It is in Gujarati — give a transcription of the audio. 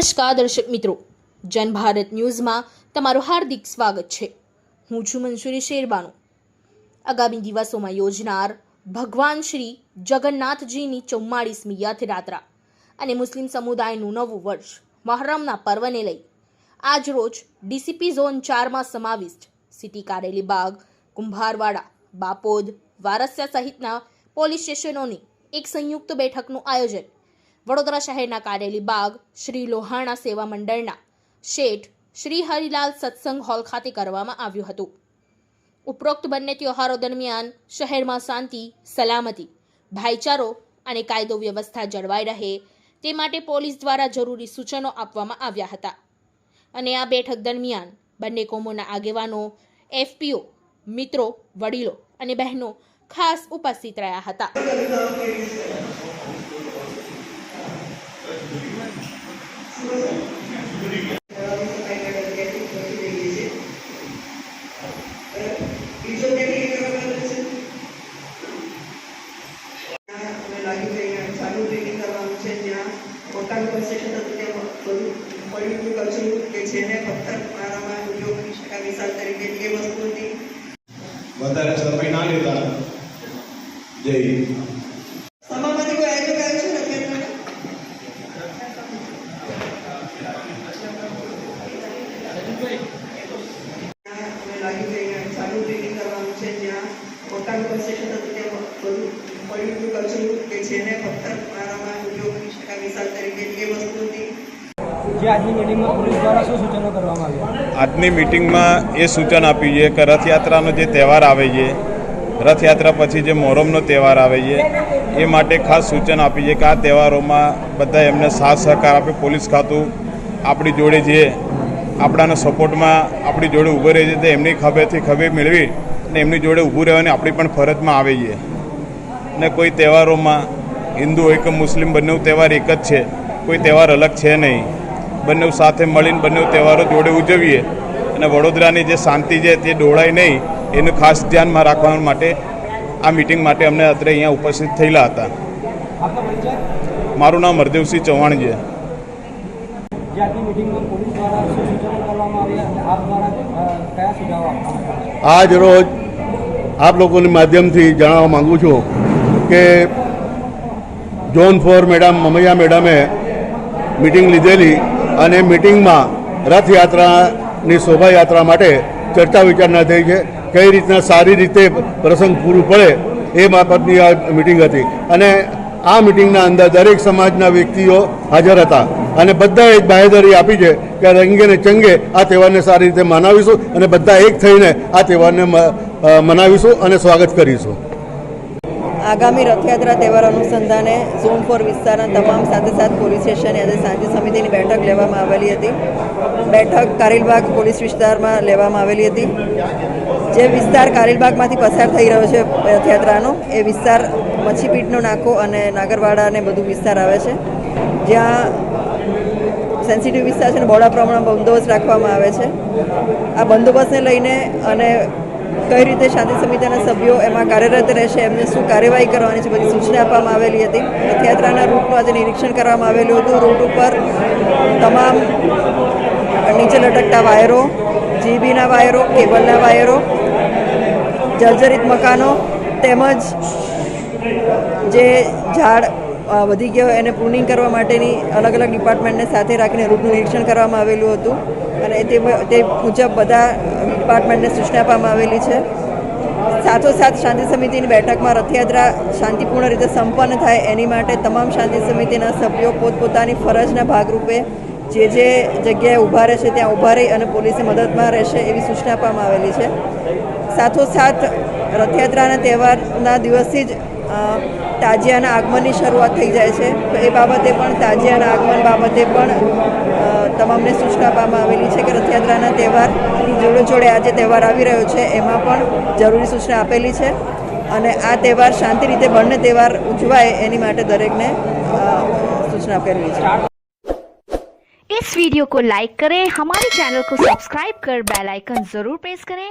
નમસ્કાર દર્શક મિત્રો. જનભારત ન્યૂઝમાં તમારું હાર્દિક સ્વાગત છે. હું છું મંસુરી શેરબાનુ. આગામી દિવસોમાં યોજનાર ભગવાન શ્રી જગન્નાથજીની ચૌમ્માળીસમી યાત્રા અને મુસ્લિમ સમુદાયનું નવું વર્ષ મહરમના પર્વને લઈ આજ રોજ ડીસીપી ઝોન ચારમાં સમાવિષ્ટ સિટી કારેલી બાગ, કુંભારવાડા, બાપોદ, વારસિયા સહિતના પોલીસ સ્ટેશનોની એક સંયુક્ત બેઠકનું આયોજન વડોદરા શહેરના કારેલી બાગ શ્રી લોહાણા સેવા મંડળના શેઠ શ્રી હરિલાલ સત્સંગ હોલ ખાતે કરવામાં આવ્યું હતું. ઉપરોક્ત બંને તહેવારો દરમિયાન શહેરમાં શાંતિ, સલામતી, ભાઈચારો અને કાયદો વ્યવસ્થા જળવાઈ રહે તે માટે પોલીસ દ્વારા જરૂરી સૂચનો આપવામાં આવ્યા હતા. અને આ બેઠક દરમિયાન બંને કોમોના આગેવાનો, એફપીઓ, મિત્રો, વડીલો અને બહેનો ખાસ ઉપસ્થિત રહ્યા હતા બીજો કેટલી કરવાનો છે ત્યાં અમે લાગી જઈએ અને ચાલુ ટ્રેનિંગ કરવાનું છે જ્યાં પોતાનું કન્સેશન હતું ત્યાં બધું પડ્યું હતું કચરું કે જેને પથ્થર મારામાં ઉપયોગ કરી શકાય મિસાલ તરીકે એ વસ્તુ હતી. વધારે સમય ના લેતા. જય હિન્દ. સમાજમાંથી કોઈ આયોજક આવ્યું છે ને અત્યારે ત્યાં અમે લાગી જઈએ અને ચાલુ ટ્રેનિંગ કરવાનું છે જ્યાં પોતાનું કન્સેશન હતું ત્યાં બધું આજની મિટિંગમાં એ સૂચન આપ્યું છે કે રથયાત્રાનો જે તહેવાર આવે છે, રથયાત્રા પછી જે મોહરમનો તહેવાર આવે છે, એ માટે ખાસ સૂચન આપી છે કે આ તહેવારોમાં બધા એમને સાથ સહકાર આપે, પોલીસ ખાતું આપણી જોડે જે આપણાના સપોર્ટમાં આપણી જોડે ઊભો રહે છે, તે એમની ખભેથી ખભે મેળવી અને એમની જોડે ઊભું રહેવાની આપણી પણ ફરજમાં આવે છે. ને કોઈ તહેવારોમાં હિન્દુ હોય કે મુસ્લિમ બંને તહેવાર એક જ છે. કોઈ તહેવાર અલગ છે નહીં. બંને સાથે મળીને બંને તહેવારો જોડે ઉજવીએ. અને વડોદરાની જે શાંતિ છે, તે ડોળાય નહીં, એનું ખાસ ધ્યાનમાં રાખવા માટે આ મિટિંગ માટે અમને અત્રે અહીંયા ઉપસ્થિત થયેલા હતા. મારું નામ હરદેવસિંહ ચૌહાણ છે. આજ રોજ આપ લોકોની માધ્યમથી જણાવવા માગું છું કે ઝોન ફોર મેડમ, મમૈયા મેડમે મિટિંગ લીધેલી અને મિટિંગમાં રથયાત્રાની શોભાયાત્રા માટે ચર્ચા વિચારણા થઈ છે. કઈ રીતના સારી રીતે પ્રસંગ પૂરું પડે એ બાબતની આ મિટિંગ હતી. અને આ મિટિંગના અંદર દરેક સમાજના વ્યક્તિઓ હાજર હતા. અને બધાએ જ બાહેધરી આપી છે કે રંગે ને ચંગે આ તહેવારને સારી રીતે મનાવીશું અને બધા એક થઈને આ તહેવારને મનાવીશું અને સ્વાગત કરીશું. આગામી રથયાત્રા તહેવાર અનુસંધાને ઝોન ફોર વિસ્તારના તમામ સાથે સાથ પોલીસ સ્ટેશને આજે સાંજે સમિતિની બેઠક લેવામાં આવેલી હતી. બેઠક કારેલબાગ પોલીસ વિસ્તારમાં લેવામાં આવેલી હતી. જે વિસ્તાર કારેલબાગમાંથી પસાર થઈ રહ્યો છે રથયાત્રાનો, એ વિસ્તાર મચ્છીપીટનો નાકો અને નાગરવાડા ને બધું વિસ્તાર આવે છે. જ્યાં સેન્સિટિવ વિસ્તાર છે અને બહોળા પ્રમાણમાં બંદોબસ્ત રાખવામાં આવે છે. આ બંદોબસ્તને લઈને અને કઈ રીતે શાંતિ સમિતિના સભ્યો એમાં કાર્યરત રહેશે, એમને શું કાર્યવાહી કરવાની છે, બધી સૂચના આપવામાં આવેલી હતી. રથયાત્રાના રૂટનું આજે નિરીક્ષણ કરવામાં આવેલું હતું. રૂટ ઉપર તમામ નીચે લટકતા વાયરો, જીબીના વાયરો, કેબલના વાયરો, જર્જરિત મકાનો તેમજ જે ઝાડ વધી ગયો એને પ્રુનિંગ કરવા માટેની અલગ અલગ ડિપાર્ટમેન્ટને સાથે રાખીને રૂટનું નિરીક્ષણ કરવામાં આવેલું હતું. અને તે તે મુજબ બધા ડિપાર્ટમેન્ટને સૂચના આપવામાં આવેલી છે. સાથોસાથ શાંતિ સમિતિની બેઠકમાં રથયાત્રા શાંતિપૂર્ણ રીતે સંપન્ન થાય એની માટે તમામ શાંતિ સમિતિના સભ્યો પોતપોતાની ફરજના ભાગરૂપે જે જે જગ્યાએ ઊભા રહેશે ત્યાં ઊભા રહી અને પોલીસની મદદમાં રહેશે એવી સૂચના આપવામાં આવેલી છે. સાથોસાથ રથયાત્રાના તહેવારના દિવસથી જ તાજિયાના આગમનની શરૂઆત થઈ જાય છે તો એ બાબતે પણ તાજિયાના આગમન બાબતે પણ અ, તમામને સૂચના આપવામાં આવેલી છે કે રથયાત્રાના તહેવારની જોડે જોડે આ જે તહેવાર આવી રહ્યો છે એમાં પણ જરૂરી સૂચના આપેલી છે અને આ તહેવાર શાંતિ રીતે બંને તહેવાર ઉજવાય એની માટે દરેકને અ, સૂચના આપેલી છે इस वीडियो को लाइक करें हमारे चैनल को सब्सक्राइब कर बेल आइकन जरूर प्रेस करें